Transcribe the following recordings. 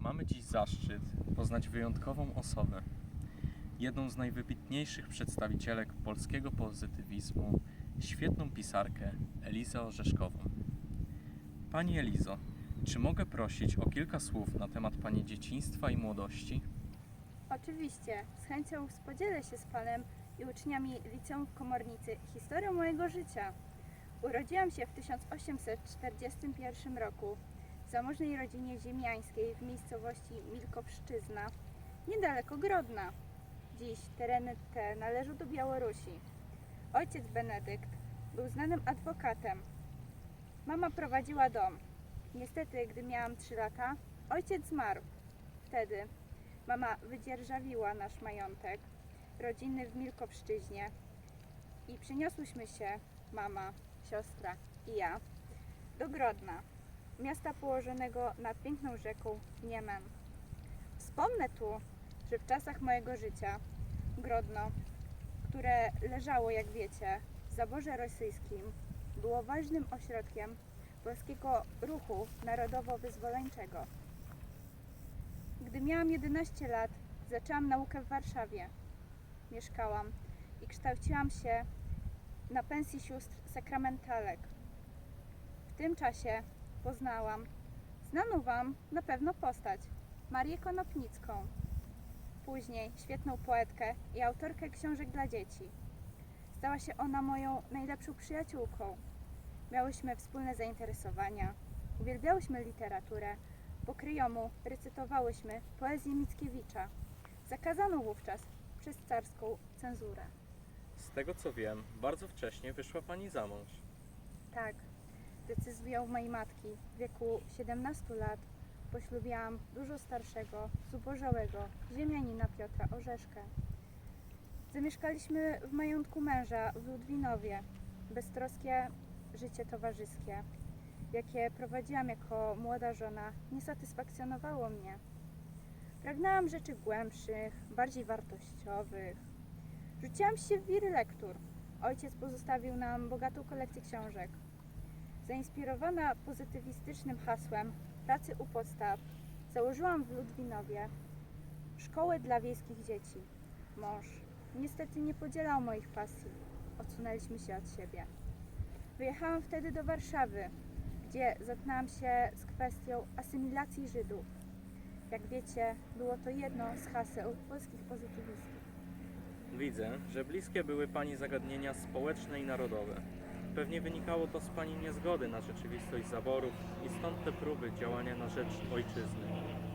Mamy dziś zaszczyt poznać wyjątkową osobę. Jedną z najwybitniejszych przedstawicielek polskiego pozytywizmu, świetną pisarkę Elizę Orzeszkową. Pani Elizo, czy mogę prosić o kilka słów na temat Pani dzieciństwa i młodości? Oczywiście, z chęcią podzielę się z Panem i uczniami liceum w Komornicy historią mojego życia. Urodziłam się w 1841 roku w zamożnej rodzinie ziemiańskiej w miejscowości Milkowszczyzna, niedaleko Grodna. Dziś tereny te należą do Białorusi. Ojciec Benedykt był znanym adwokatem. Mama prowadziła dom. Niestety, gdy miałam 3 lata, ojciec zmarł. Wtedy Mama wydzierżawiła nasz majątek rodzinny w Milkowszczyźnie i przeniosłyśmy się, mama, siostra i ja, do Grodna, miasta położonego nad piękną rzeką Niemen. Wspomnę tu, że w czasach mojego życia Grodno, które leżało, jak wiecie, w zaborze rosyjskim, było ważnym ośrodkiem polskiego ruchu narodowo-wyzwoleńczego. Gdy miałam 11 lat, zaczęłam naukę w Warszawie. Mieszkałam i kształciłam się na pensji sióstr sakramentalek. W tym czasie poznałam znaną Wam na pewno postać Marię Konopnicką. Później świetną poetkę i autorkę książek dla dzieci. Stała się ona moją najlepszą przyjaciółką. Miałyśmy wspólne zainteresowania, uwielbiałyśmy literaturę, po kryjomu recytowałyśmy poezję Mickiewicza, zakazaną wówczas przez carską cenzurę. Z tego co wiem, bardzo wcześnie wyszła Pani za mąż. Tak, decyzją mojej matki w wieku 17 lat poślubiłam dużo starszego, zubożałego ziemianina Piotra Orzeszkę. Zamieszkaliśmy w majątku męża w Ludwinowie, beztroskie życie towarzyskie, jakie prowadziłam jako młoda żona, nie satysfakcjonowało mnie. Pragnęłam rzeczy głębszych, bardziej wartościowych. Rzuciłam się w wir lektur. Ojciec pozostawił nam bogatą kolekcję książek. Zainspirowana pozytywistycznym hasłem pracy u podstaw, założyłam w Ludwinowie szkołę dla wiejskich dzieci. Mąż niestety nie podzielał moich pasji. Odsunęliśmy się od siebie. Wyjechałam wtedy do Warszawy, gdzie zetknęłam się z kwestią asymilacji Żydów. Jak wiecie, było to jedno z haseł polskich pozytywistów. Widzę, że bliskie były Pani zagadnienia społeczne i narodowe. Pewnie wynikało to z Pani niezgody na rzeczywistość zaborów i stąd te próby działania na rzecz ojczyzny,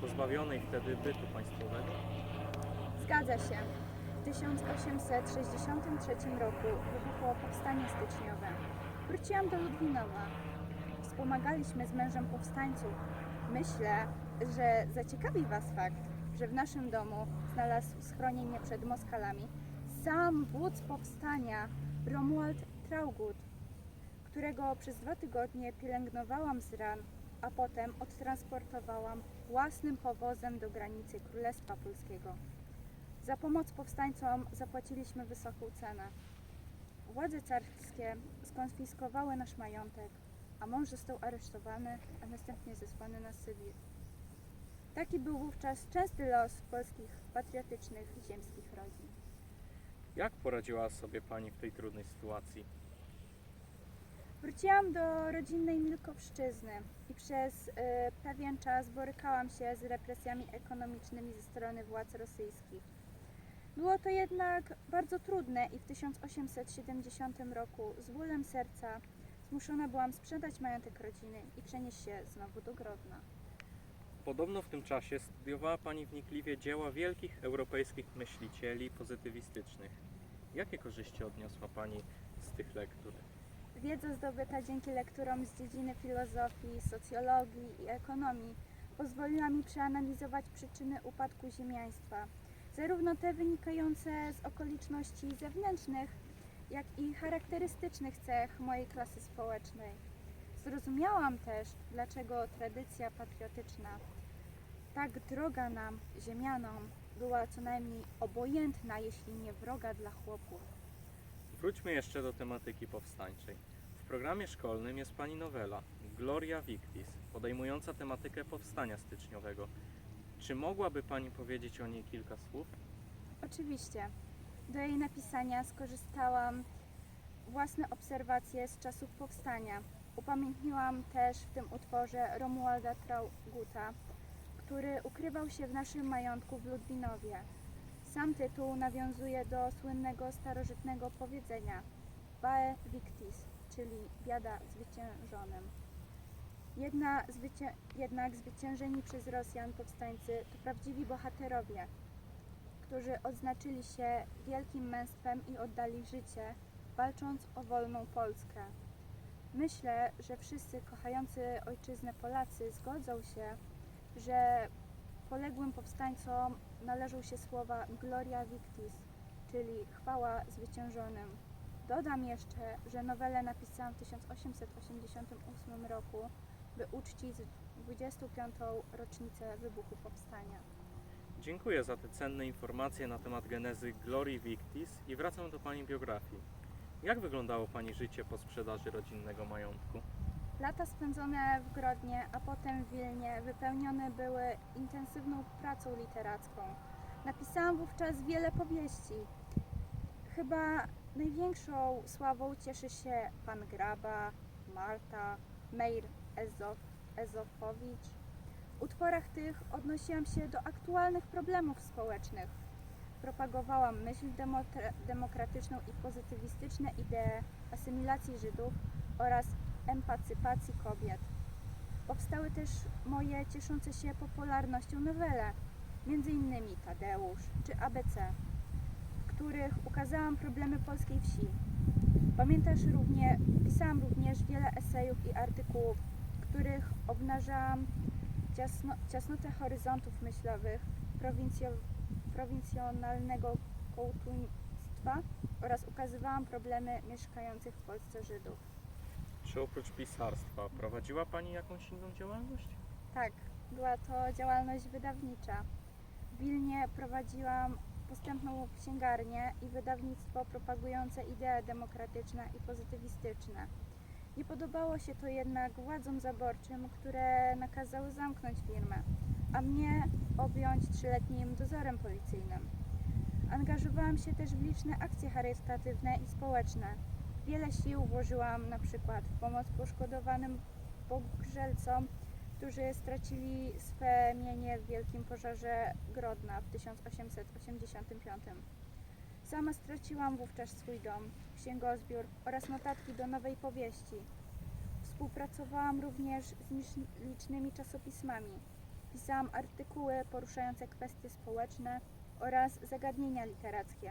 pozbawionej wtedy bytu państwowego. Zgadza się. W 1863 roku wybuchło powstanie styczniowe. Wróciłam do Ludwinowa. Wspomagaliśmy z mężem powstańców. Myślę, że zaciekawi Was fakt, że w naszym domu znalazł schronienie przed Moskalami sam wódz powstania Romuald Traugud, którego przez dwa tygodnie pielęgnowałam z ran, a potem odtransportowałam własnym powozem do granicy Królestwa Polskiego. Za pomoc powstańcom zapłaciliśmy wysoką cenę. Władze carskie skonfiskowały nasz majątek, a mąż został aresztowany, a następnie zesłany na Sybir. Taki był wówczas częsty los polskich patriotycznych ziemskich rodzin. Jak poradziła sobie Pani w tej trudnej sytuacji? Wróciłam do rodzinnej Milkowszczyzny i przez y, pewien czas borykałam się z represjami ekonomicznymi ze strony władz rosyjskich. Było to jednak bardzo trudne i w 1870 roku z bólem serca zmuszona byłam sprzedać majątek rodziny i przenieść się znowu do Grodna. Podobno w tym czasie studiowała Pani wnikliwie dzieła wielkich europejskich myślicieli pozytywistycznych. Jakie korzyści odniosła Pani z tych lektur? Wiedza zdobyta dzięki lekturom z dziedziny filozofii, socjologii i ekonomii pozwoliła mi przeanalizować przyczyny upadku ziemiaństwa, zarówno te wynikające z okoliczności zewnętrznych, jak i charakterystycznych cech mojej klasy społecznej. Zrozumiałam też, dlaczego tradycja patriotyczna, tak droga nam, ziemianom, była co najmniej obojętna, jeśli nie wroga dla chłopów. Wróćmy jeszcze do tematyki powstańczej. W programie szkolnym jest Pani nowela Gloria Victis, podejmująca tematykę powstania styczniowego. Czy mogłaby Pani powiedzieć o niej kilka słów? Oczywiście. Do jej napisania skorzystałam własne obserwacje z czasów powstania. Upamiętniłam też w tym utworze Romualda Trauguta, który ukrywał się w naszym majątku w Ludwinowie. Sam tytuł nawiązuje do słynnego starożytnego powiedzenia Vae Victis, czyli biada zwyciężonym. Jedna zwycię- jednak zwyciężeni przez Rosjan powstańcy to prawdziwi bohaterowie, którzy odznaczyli się wielkim męstwem i oddali życie, walcząc o wolną Polskę. Myślę, że wszyscy kochający ojczyznę Polacy zgodzą się, że poległym powstańcom należą się słowa Gloria Victis, czyli chwała zwyciężonym. Dodam jeszcze, że nowelę napisałam w 1888 roku, by uczcić 25. rocznicę wybuchu powstania. Dziękuję za te cenne informacje na temat genezy Glorii Victis i wracam do Pani biografii. Jak wyglądało Pani życie po sprzedaży rodzinnego majątku? Lata spędzone w Grodnie, a potem w Wilnie wypełnione były intensywną pracą literacką. Napisałam wówczas wiele powieści. Chyba największą sławą cieszy się Pan Graba, Marta, Meir Ezof, Ezofowicz. W utworach tych odnosiłam się do aktualnych problemów społecznych. Propagowałam myśl demokratyczną i pozytywistyczne idee asymilacji Żydów oraz emancypacji kobiet. Powstały też moje cieszące się popularnością nowele, m.in. Tadeusz czy ABC, których ukazałam problemy polskiej wsi. Pamiętasz równie, pisałam również wiele esejów i artykułów, w których obnażałam ciasno, ciasnotę horyzontów myślowych, prowincjo, prowincjonalnego kołtuństwa oraz ukazywałam problemy mieszkających w Polsce Żydów. Czy oprócz pisarstwa prowadziła Pani jakąś inną działalność? Tak, była to działalność wydawnicza. W Wilnie prowadziłam postępną księgarnię i wydawnictwo propagujące idee demokratyczne i pozytywistyczne. Nie podobało się to jednak władzom zaborczym, które nakazały zamknąć firmę, a mnie objąć trzyletnim dozorem policyjnym. Angażowałam się też w liczne akcje charytatywne i społeczne. Wiele sił włożyłam na przykład w pomoc poszkodowanym pogrzelcom, którzy stracili swe mienie w wielkim pożarze Grodna w 1885. Sama straciłam wówczas swój dom, księgozbiór oraz notatki do nowej powieści. Współpracowałam również z licz- licznymi czasopismami. Pisałam artykuły poruszające kwestie społeczne oraz zagadnienia literackie.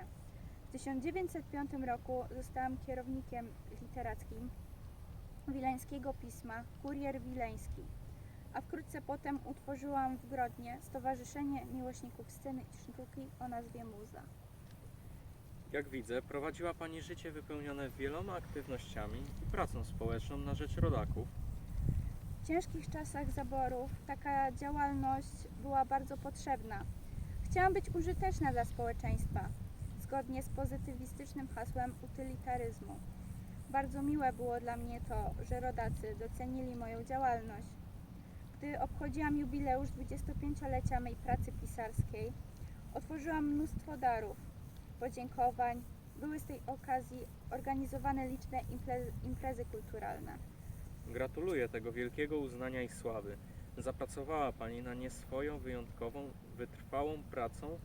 W 1905 roku zostałam kierownikiem literackim wileńskiego pisma Kurier Wileński, a wkrótce potem utworzyłam w Grodnie Stowarzyszenie Miłośników Sceny i Sztuki o nazwie Muza. Jak widzę, prowadziła Pani życie wypełnione wieloma aktywnościami i pracą społeczną na rzecz rodaków. W ciężkich czasach zaborów taka działalność była bardzo potrzebna. Chciałam być użyteczna dla społeczeństwa, zgodnie z pozytywistycznym hasłem utylitaryzmu. Bardzo miłe było dla mnie to, że rodacy docenili moją działalność. Gdy obchodziłam jubileusz 25-lecia mej pracy pisarskiej, otworzyłam mnóstwo darów, podziękowań. Były z tej okazji organizowane liczne imprezy, kulturalne. Gratuluję tego wielkiego uznania i sławy. Zapracowała Pani na nie swoją wyjątkową, wytrwałą pracą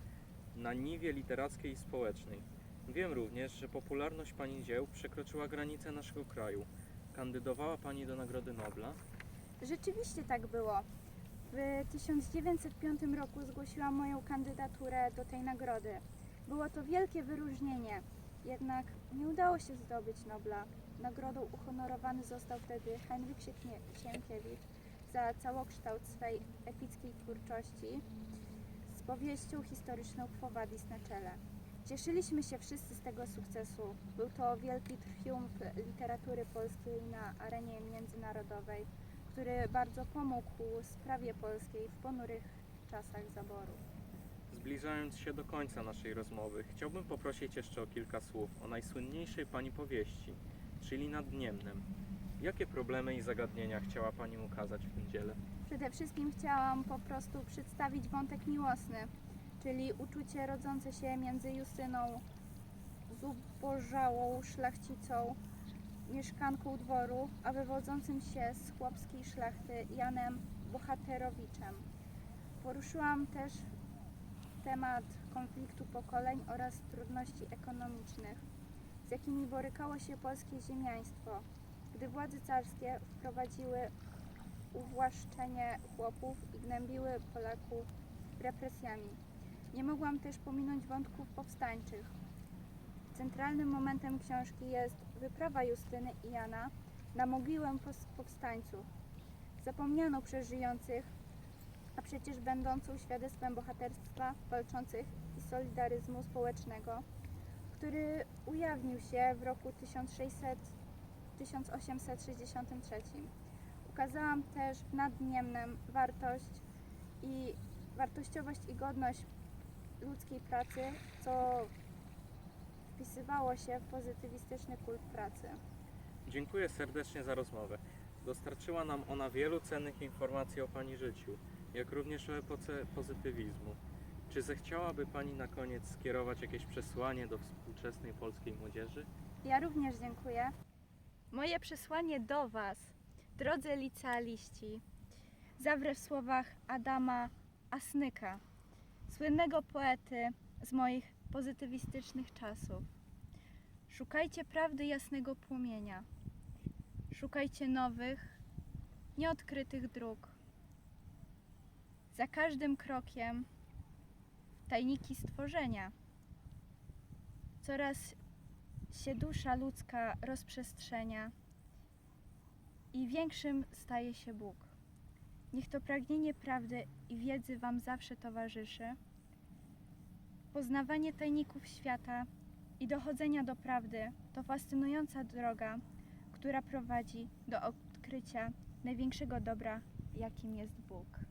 na niwie literackiej i społecznej. Wiem również, że popularność Pani dzieł przekroczyła granice naszego kraju. Kandydowała Pani do Nagrody Nobla. Rzeczywiście tak było. W 1905 roku zgłosiłam moją kandydaturę do tej nagrody. Było to wielkie wyróżnienie, jednak nie udało się zdobyć Nobla. Nagrodą uhonorowany został wtedy Henryk Sienkiewicz za całokształt swej epickiej twórczości z powieścią historyczną Quo Vadis na czele. Cieszyliśmy się wszyscy z tego sukcesu. Był to wielki triumf literatury polskiej na arenie międzynarodowej który bardzo pomógł sprawie polskiej w ponurych czasach zaboru. Zbliżając się do końca naszej rozmowy, chciałbym poprosić jeszcze o kilka słów o najsłynniejszej Pani powieści, czyli Nad Niemnem. Jakie problemy i zagadnienia chciała Pani ukazać w tym dziele? Przede wszystkim chciałam po prostu przedstawić wątek miłosny, czyli uczucie rodzące się między Justyną, zubożałą szlachcicą, mieszkanką dworu, a wywodzącym się z chłopskiej szlachty Janem Bohaterowiczem. Poruszyłam też temat konfliktu pokoleń oraz trudności ekonomicznych, z jakimi borykało się polskie ziemiaństwo, gdy władze carskie wprowadziły uwłaszczenie chłopów i gnębiły Polaków represjami. Nie mogłam też pominąć wątków powstańczych. Centralnym momentem książki jest wyprawa Justyny i Jana na mogiłę powstańców. Zapomniano przeżyjących, a przecież będącą świadectwem bohaterstwa walczących i solidaryzmu społecznego, który ujawnił się w roku 1600, 1863. Ukazałam też Niemnem wartość i wartościowość i godność ludzkiej pracy, co wpisywało się w pozytywistyczny kult pracy. Dziękuję serdecznie za rozmowę. Dostarczyła nam ona wielu cennych informacji o Pani życiu, jak również o epoce pozytywizmu. Czy zechciałaby Pani na koniec skierować jakieś przesłanie do współczesnej polskiej młodzieży? Ja również dziękuję. Moje przesłanie do Was, drodzy licealiści, zawrę w słowach Adama Asnyka, słynnego poety z moich pozytywistycznych czasów. Szukajcie prawdy jasnego płomienia. Szukajcie nowych, nieodkrytych dróg. Za każdym krokiem tajniki stworzenia. Coraz się dusza ludzka rozprzestrzenia i większym staje się Bóg. Niech to pragnienie prawdy i wiedzy Wam zawsze towarzyszy. Poznawanie tajników świata i dochodzenia do prawdy to fascynująca droga, która prowadzi do odkrycia największego dobra, jakim jest Bóg.